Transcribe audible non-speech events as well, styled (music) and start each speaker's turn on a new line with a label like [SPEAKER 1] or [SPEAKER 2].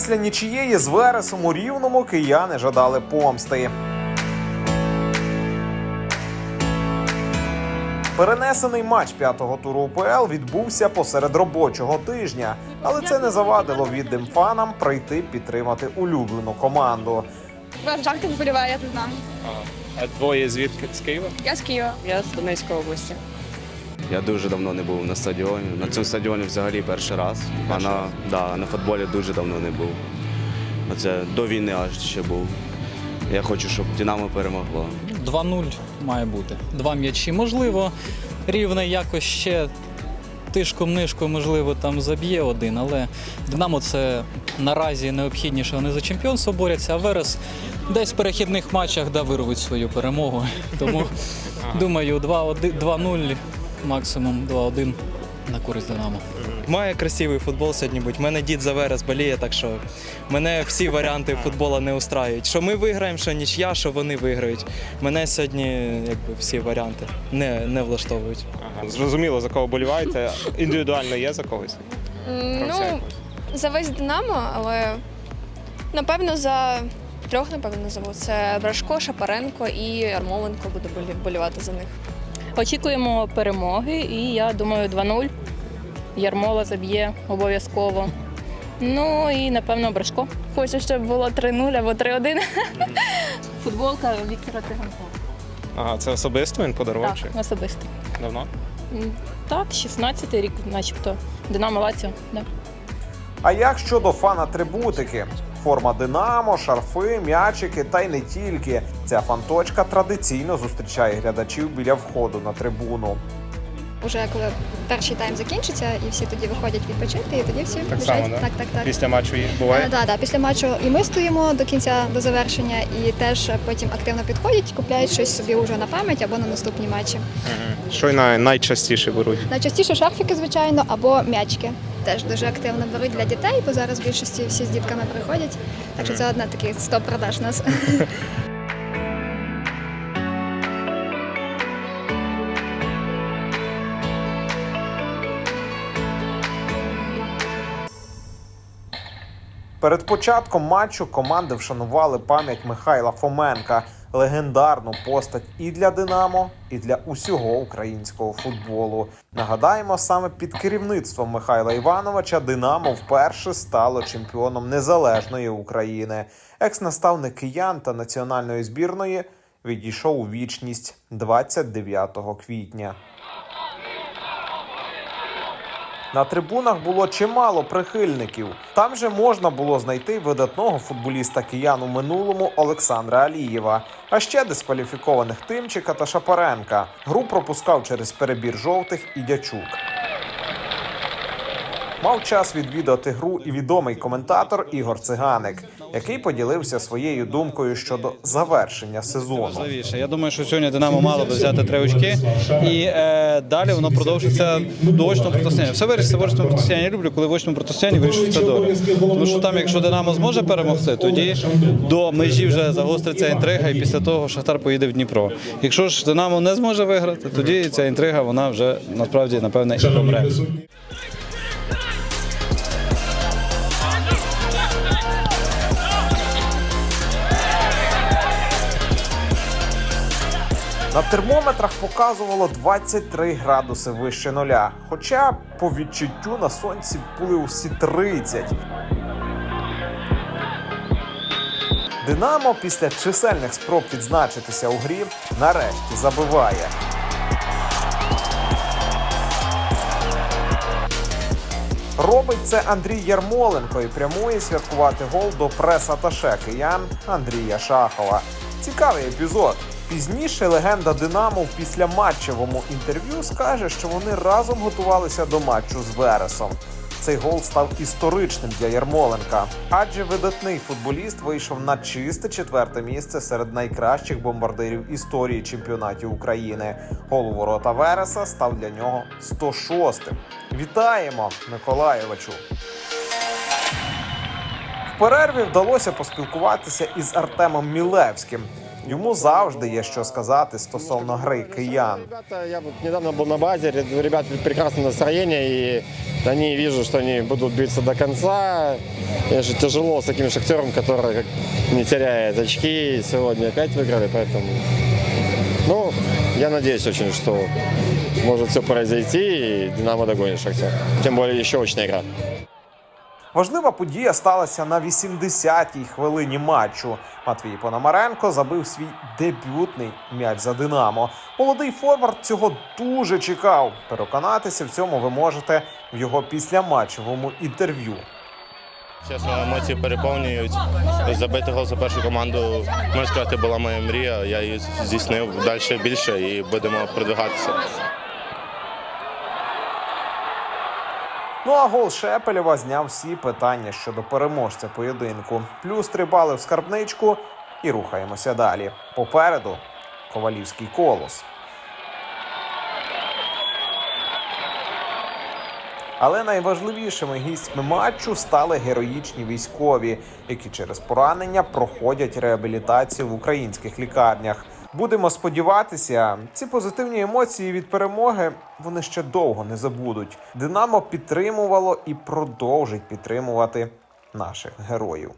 [SPEAKER 1] Після нічієї з Вересом у Рівному кияни жадали помсти. Перенесений матч п'ятого туру УПЛ відбувся посеред робочого тижня, але це не завадило віддим фанам прийти підтримати улюблену команду.
[SPEAKER 2] Жарко вболіває, я тут знаю.
[SPEAKER 3] А двоє звідки з Києва?
[SPEAKER 2] Я з Києва.
[SPEAKER 4] Я з Донецької області.
[SPEAKER 5] Я дуже давно не був на стадіоні. На цьому стадіоні взагалі перший раз. А на, да, на футболі дуже давно не був. Оце до війни аж ще був. Я хочу, щоб Динамо перемогло.
[SPEAKER 6] 2-0 має бути. Два м'ячі. Можливо, рівне якось ще тишком-нишком, можливо, там заб'є один, але Динамо це наразі необхідніше. Вони за чемпіонство борються, а Верес десь в перехідних матчах да, вирвуть свою перемогу. Тому (laughs) думаю, 2-1 2-0, максимум 2-1 на користь Динамо.
[SPEAKER 7] Має красивий футбол сьогодні бути. У мене дід за Верес боліє, так що мене всі варіанти футболу не устраюють. Що ми виграємо, що нічия, що вони виграють. Мене сьогодні якби всі варіанти не, не влаштовують.
[SPEAKER 3] Ага. Зрозуміло, за кого боліваєте. Індивідуально є за когось?
[SPEAKER 2] Ну, за весь Динамо, але напевно за трьох, напевно, назову. Це Брашко, Шапаренко і Ярмоленко буду болівати за них.
[SPEAKER 4] Очікуємо перемоги, і я думаю, 2-0. Ярмола заб'є обов'язково. Ну і напевно Брашко. Хочу, щоб було 3-0 або 3-1. (laughs) Футболка Віктора Тиганкова.
[SPEAKER 3] Ага, це особисто він подарував чи
[SPEAKER 4] Так, особисто.
[SPEAKER 3] давно?
[SPEAKER 4] М, Так, 16-й рік, начебто. Динамо Лаціо. Да.
[SPEAKER 1] А як щодо фан-атрибутики? Форма Динамо, шарфи, м'ячики та й не тільки. Ця фанточка традиційно зустрічає глядачів біля входу на трибуну.
[SPEAKER 8] Уже коли перший тайм закінчиться, і всі тоді виходять відпочити, і тоді всі
[SPEAKER 3] Так
[SPEAKER 8] біжать.
[SPEAKER 3] само, да?
[SPEAKER 8] так, так, так.
[SPEAKER 3] Після матчу
[SPEAKER 8] Е,
[SPEAKER 3] буває?
[SPEAKER 8] да, да. Після матчу і ми стоїмо до кінця до завершення, і теж потім активно підходять, купляють щось собі вже на пам'ять або на наступні матчі.
[SPEAKER 3] Мгм. Що й най- найчастіше беруть?
[SPEAKER 8] Найчастіше шарфіки, звичайно, або м'ячки. Теж дуже активно беруть для дітей, бо зараз в більшості всі з дітками приходять. Так що це одна такий стоп продаж у нас.
[SPEAKER 1] Перед початком матчу команди вшанували пам'ять Михайла Фоменка, легендарну постать і для Динамо, і для усього українського футболу. Нагадаємо, саме під керівництвом Михайла Івановича Динамо вперше стало чемпіоном незалежної України. Екс-наставник киян та національної збірної відійшов у вічність 29 квітня. На трибунах було чимало прихильників. Там же можна було знайти видатного футболіста киян у минулому Олександра Алієва, а ще дискваліфікованих Тимчика та Шапаренка. Гру пропускав через перебір жовтих і дячук. Мав час відвідати гру і відомий коментатор Ігор Циганик, який поділився своєю думкою щодо завершення сезону.
[SPEAKER 9] Я думаю, що сьогодні Динамо мало би взяти три очки, і е, далі воно продовжиться до очного протистояння. Все вирішиться в очному протистоянні. Я люблю, коли в очному протистоянні вирішується долі. Тому що там, якщо Динамо зможе перемогти, тоді до межі вже загостриться інтрига, і після того Шахтар поїде в Дніпро. Якщо ж Динамо не зможе виграти, тоді ця інтрига вона вже насправді напевне і помре.
[SPEAKER 1] На термометрах показувало 23 градуси вище нуля. Хоча по відчуттю на сонці були усі 30. Динамо після чисельних спроб відзначитися у грі нарешті забиває. Робить це Андрій Ярмоленко і прямує святкувати гол до прес-аташе киян Андрія Шахова. Цікавий епізод. Пізніше легенда Динамо в післяматчевому інтерв'ю скаже, що вони разом готувалися до матчу з Вересом. Цей гол став історичним для Ярмоленка, адже видатний футболіст вийшов на чисте четверте місце серед найкращих бомбардирів історії чемпіонатів України. Гол у ворота Вереса став для нього 106-м. Вітаємо, Миколаєвичу! В перерві вдалося поспілкуватися із Артемом Мілевським. Йому завжди є що сказати стосовно гри киян.
[SPEAKER 10] Ребята, я вот недавно был на базе, ре- у ребят прекрасное настроение, и они вижу, что они будут биться до конца. Конечно, тяжело с таким шахтером, который как, не теряет очки, сегодня опять выиграли, поэтому... Ну, я надеюсь очень, что может все произойти, и Динамо догонит Шахтер. Тем более еще очная игра.
[SPEAKER 1] Важлива подія сталася на 80-й хвилині матчу. Матвій Пономаренко забив свій дебютний м'яч за Динамо. Молодий форвард цього дуже чекав. Переконатися в цьому ви можете в його післяматчевому інтерв'ю.
[SPEAKER 11] Чесно, емоції переповнюють. Забити гол за першу команду, можна сказати, була моя мрія. Я її здійснив далі більше і будемо продвигатися.
[SPEAKER 1] Ну а гол Шепелєва зняв всі питання щодо переможця поєдинку. Плюс три бали в скарбничку і рухаємося далі. Попереду ковалівський колос. Але найважливішими гістьми матчу стали героїчні військові, які через поранення проходять реабілітацію в українських лікарнях. Будемо сподіватися, ці позитивні емоції від перемоги вони ще довго не забудуть. Динамо підтримувало і продовжить підтримувати наших героїв.